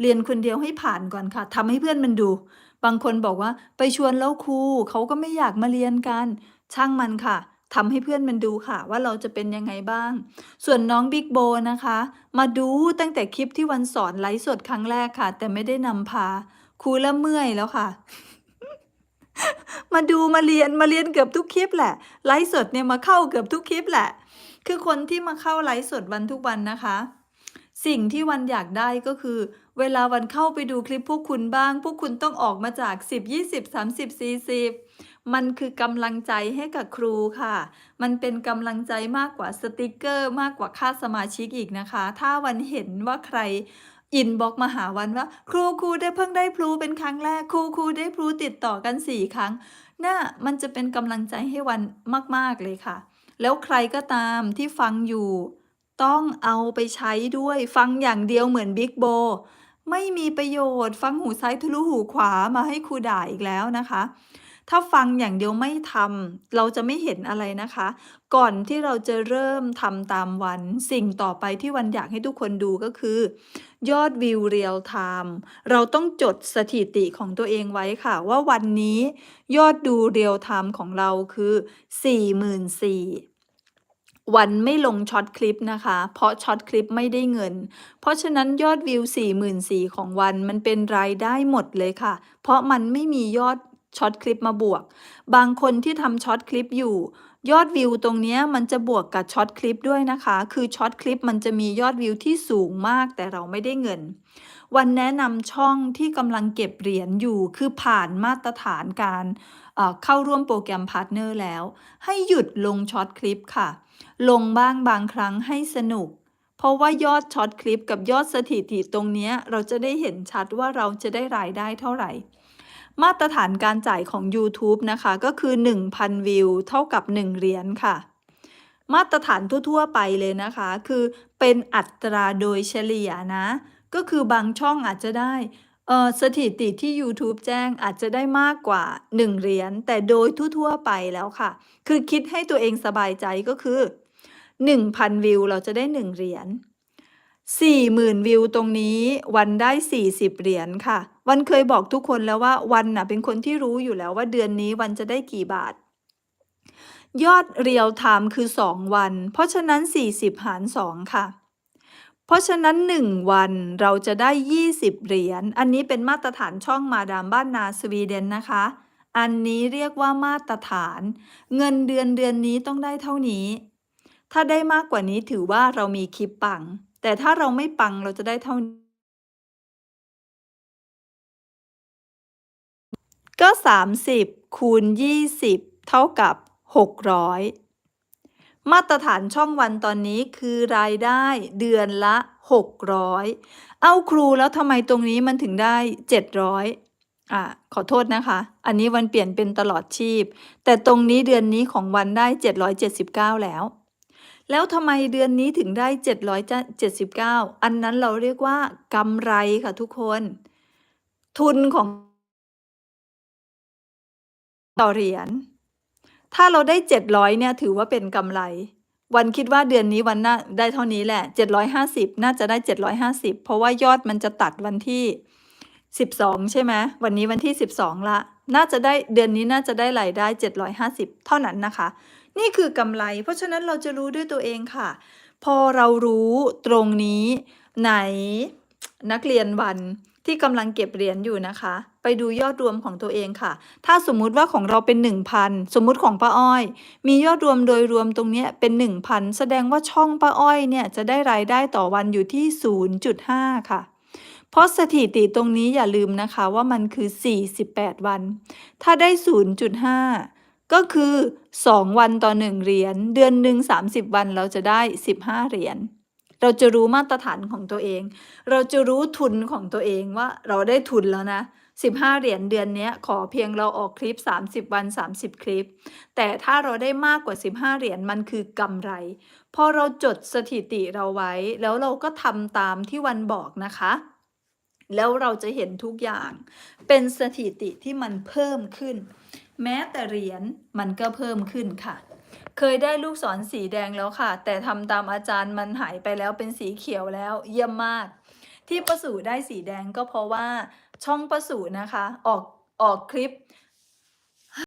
เรียนคนเดียวให้ผ่านก่อนค่ะทำให้เพื่อนมันดู บางคนบอกว่าไปชวนแล้วครูเขาก็ไม่อยากมาเรียนกัน ช่างมันค่ะทำให้เพื่อนมันดูค่ะ ว่าเราจะเป็นยังไงบ้าง ส่วนน้องบิ๊กโบนะคะ มาดูตั้งแต่คลิปที่วันสอนไลฟ์สดครั้งแรกค่ะ แต่ไม่ได้นำพาครูแล้วเมื่อยแล้วค่ะ มาดูมาเรียนมาเรียนเกือบทุกคลิปแหละไลฟ์สดเนี่ยมาเข้าเกือบทุกคลิปแหละ คือคนที่มาเข้าไลฟ์สดวันทุกวันนะคะ สิ่งที่วันอยากได้ก็คือ เวลาวันเข้าไปดูคลิปพวกคุณบ้าง พวกคุณต้องออกมาจาก 10 20 30 40 มันคือกำลังใจให้กับครูค่ะ มันเป็นกำลังใจมากกว่าสติกเกอร์ มากกว่าค่าสมาชิกอีกนะคะ ถ้าวันเห็นว่าใครอินบ็อกมาหาวันว่า ครูครูได้เพิ่งได้พลูเป็นครั้งแรก ครูครูได้พลูติดต่อกัน4ครั้งน่ามันจะเป็นกำลังใจให้วันมาก ๆ เลยค่ะ แล้วใครก็ตามที่ฟังอยู่ ต้องเอาไปใช้ด้วยฟังอย่างเดียวเหมือนบิ๊กโบ ไม่มีประโยชน์ ฟังหูซ้ายทะลุหูขวามาให้ครูด่าอีกแล้วนะคะ ถ้าฟังอย่างเดียวไม่ทำเราจะไม่เห็นอะไรนะคะ ก่อนที่เราจะเริ่มทำตามวัน สิ่งต่อไปที่วันอยากให้ทุกคนดูก็คือ ยอดวิวเรียลไทม์เราต้องจดสถิติของตัวเองไว้ค่ะ ว่าวันนี้ยอดดูเรียลไทม์ของเราคือ 44,000 วันไม่ลงช็อตคลิปนะคะ เพราะช็อตคลิปไม่ได้เงิน เพราะฉะนั้นยอดวิว 44,000ของวันมันเป็นรายได้หมดเลยค่ะ เพราะมันไม่มียอดช็อตคลิปมาบวก บางคนที่ทำช็อตคลิปอยู่ ยอดวิวตรงนี้มันจะบวกกับช็อตคลิปด้วยนะคะ คือช็อตคลิปมันจะมียอดวิวที่สูงมากแต่เราไม่ได้เงิน วันแนะนำช่องที่กำลังเก็บเหรียญอยู่ คือผ่านมาตรฐานการเอ่อเข้าร่วมโปรแกรมพาร์ทเนอร์แล้ว ให้หยุดลงช็อตคลิปค่ะ ลงบ้างบางครั้งให้สนุก เพราะว่ายอดช็อตคลิปกับยอดสถิติตรงนี้เราจะได้เห็นชัดว่าเราจะได้รายได้เท่าไหร่ มาตรฐานการจ่ายของ YouTube นะคะก็คือ 1,000 วิว เท่ากับ 1 เหรียญค่ะ มาตรฐานทั่ว ๆ ไปเลยนะคะ คือเป็นอัตราโดยเฉลี่ยนะ ก็คือบางช่องอาจจะได้ เอ่อ สถิติที่ YouTube แจ้งอาจจะได้มากกว่า 1 เหรียญ แต่โดยทั่ว ๆ ไปแล้วค่ะ คือคิดให้ตัวเองสบายใจก็คือ 1,000 วิวเราจะได้ 1 เหรียญ 40,000 วิวตรงนี้วันได้ 40 เหรียญค่ะ วันเคยบอกทุกคนแล้วว่าวันน่ะเป็นคนที่รู้อยู่แล้วว่าเดือนนี้วันจะได้กี่บาท ยอดเรียลไทม์คือ 2 วัน เพราะฉะนั้น 40 หาร 2 ค่ะ เพราะฉะนั้น 1 วันเราจะได้ 20 เหรียญ อันนี้เป็นมาตรฐานช่องมาดามบ้านนาสวีเดนนะคะ อันนี้เรียกว่ามาตรฐาน เงินเดือนเดือนนี้ต้องได้เท่านี้ ถ้าได้มากกว่านี้ถือว่าเรามีคลิปปัง แต่ถ้าเราไม่ปังเราจะได้เท่านี้ก็ 30 คูณ 20 เท่ากับ 600 มาตรฐานช่องวันตอนนี้คือรายได้เดือนละ 600 เอาครูแล้วทำไมตรงนี้มันถึงได้ 700อะขอโทษนะคะ อันนี้วันเปลี่ยนเป็นตลอดชีพ แต่ตรงนี้เดือนนี้ของวันได้ 779 แล้ว แล้วทำไมเดือนนี้ถึงได้ 779 อันนั้นเราเรียกว่ากำไรค่ะทุกคน ทุนของต่อเหรียญ ถ้าเราได้ 700เนี่ยถือว่าเป็นกำไร วันคิดว่าเดือนนี้วันน่าได้เท่านี้แหละ 750 น่าจะได้ 750 เพราะว่ายอดมันจะตัดวันที่ 12 ใช่ไหมวันนี้วันที่ 12 ละ น่าจะได้เดือนนี้น่าจะได้รายได้ 750 เท่านั้นนะคะ นี่คือกำไร เพราะฉะนั้นเราจะรู้ด้วยตัวเองค่ะ พอเรารู้ตรงนี้ไหนนักเรียนวัน ที่กำลังเก็บเหรียญอยู่นะคะ ไปดูยอดรวมของตัวเองค่ะ ถ้าสมมุติว่าของเราเป็น 1,000 สมมุติของป้าอ้อย มียอดรวมโดยรวมตรงนี้เป็น 1,000 แสดงว่าช่องป้าอ้อยเนี่ยจะได้รายได้ต่อวันอยู่ที่ 0.5 ค่ะเพราะสถิติตรงนี้อย่าลืมนะคะว่ามันคือ 48 วัน ถ้าได้ 0.5 ก็คือ 2 วันต่อ 1 เหรียญ เดือนหนึ่ง30 วันเราจะได้ 15 เหรียญ เราจะรู้มาตรฐานของตัวเอง เราจะรู้ทุนของตัวเองว่าเราได้ทุนแล้วนะ 15 เหรียญเดือนนี้ขอเพียงเราออกคลิป 30 วัน 30 คลิป แต่ถ้าเราได้มากกว่า 15 เหรียญมันคือกำไร พอเราจดสถิติเราไว้ แล้วเราก็ทำตามที่วันบอกนะคะ แล้วเราจะเห็นทุกอย่าง เป็นสถิติที่มันเพิ่มขึ้น แม้แต่เหรียญมันก็เพิ่มขึ้นค่ะ เคยได้ลูกศรสีแดงแล้วค่ะ แต่ทำตามอาจารย์มันหายไปแล้วเป็นสีเขียวแล้วเยี่ยมมาก ที่ประสูได้สีแดงก็เพราะว่าช่องประสูนะคะ ออกออกคลิป